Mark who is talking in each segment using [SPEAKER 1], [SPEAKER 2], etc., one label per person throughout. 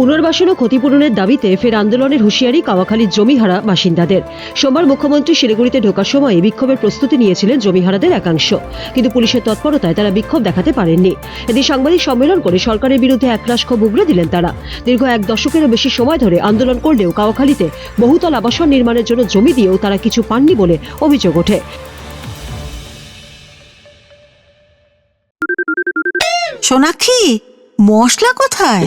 [SPEAKER 1] পুনর্বাসন ও ক্ষতিপূরণের দাবিতে ফের আন্দোলনের হুঁশিয়ারি কাওয়াখালীর জমিহারা বাসিন্দাদের। সোমবার মুখ্যমন্ত্রী শিলিগুড়িতে ঢোকার সময় বিক্ষোভের প্রস্তুতি নিয়েছিলেন জমিহারাদের একাংশ। কিন্তু পুলিশের তৎপরতায় তারা বিক্ষোভ দেখাতে পারেননি। এদিন সাংবাদিক সম্মেলন করে সরকারের বিরুদ্ধে একরাশ ক্ষোভ উগড়ে দিলেন তারা। দীর্ঘ এক দশকেরও বেশি সময় ধরে আন্দোলন করলেও কাওয়াখালীতে বহুতল আবাসন নির্মাণের জন্য জমি দিয়েও তারা কিছু পাননি বলে অভিযোগ ওঠে।
[SPEAKER 2] সোনাক্ষী, মশলা কোথায়?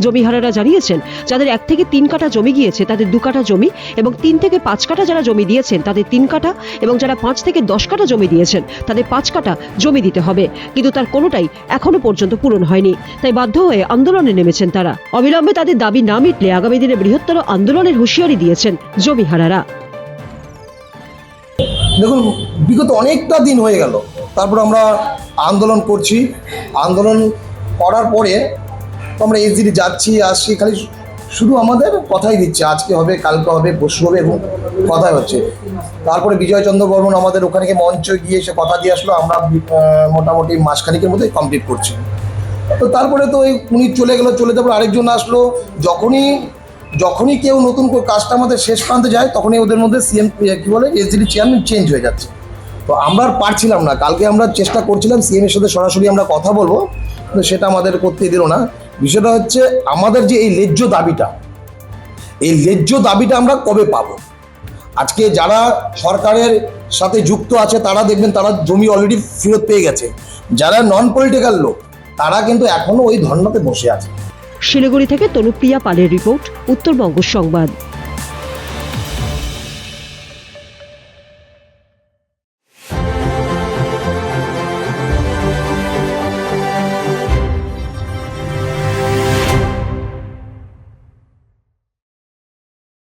[SPEAKER 1] জমিহারারা জানিয়েছেন, যাদের এক থেকে তিন কাঠা জমি গিয়েছে, তাদের দু কাঠা জমি এবং তিন থেকে পাঁচ কাঠা যারা জমি দিয়েছেন, তাদের তিন কাঠা এবং যারা পাঁচ থেকে দশ কাঠা জমি দিয়েছেন, তাদের পাঁচ কাঠা জমি দিতে হবে। কিন্তু তার কোনোটাই এখনও পর্যন্ত পূরণ হয়নি। তাই বাধ্য হয়ে আন্দোলনে নেমেছেন তারা। অবিলম্বে তাদের দাবি না মিটলে আগামী দিনে বৃহত্তর আন্দোলনের হুঁশিয়ারি দিয়েছেন জমিহারারা।
[SPEAKER 3] দেখুন, বিগত অনেকটা দিন হয়ে গেল। তারপর আমরা আন্দোলন করছি। আন্দোলন করার পরে তো আমরা এসডিডি যাচ্ছি, আসছি, খালি শুধু আমাদের কথাই দিচ্ছে, আজকে হবে, কালকে হবে, পরশু হবে এবং কথাই হচ্ছে। তারপরে বিজয়চন্দ্র বর্মন আমাদের ওখানে মঞ্চে গিয়ে সে কথা দিয়ে আসলো, আমরা মোটামুটি মাসখানিকের মধ্যে কমপ্লিট করছি। তো তারপরে তো ওই উনি চলে গেলো, চলে যাওয়ার আরেকজন আসলো, যখনই যখনই কেউ নতুন কাজটা আমাদের শেষ প্রান্তে যায়, তখনই ওদের মধ্যে সিএম কি বলে এসডিডি চেয়ারম্যান চেঞ্জ হয়ে যাচ্ছে। তো আমরা আর পারছিলাম না। কালকে আমরা চেষ্টা করছিলাম সিএম এর সাথে সরাসরি আমরা কথা বলব, কিন্তু সেটা আমাদের করতে দিল না। বিষয়টা হচ্ছে আমাদের যে এই ন্যায্য দাবিটা, এই ন্যায্য দাবিটা আমরা কবে পাবো? আজকে যারা সরকারের সাথে যুক্ত আছে, তারা দেখবেন তারা জমি অলরেডি ফেরত পেয়ে গেছে। যারা নন পলিটিক্যাল লোক, তারা কিন্তু এখনও ওই ধর্নাতে বসে আছে।
[SPEAKER 1] শিলিগুড়ি থেকে তনুপ্রিয়া পালের রিপোর্ট, উত্তরবঙ্গ সংবাদ।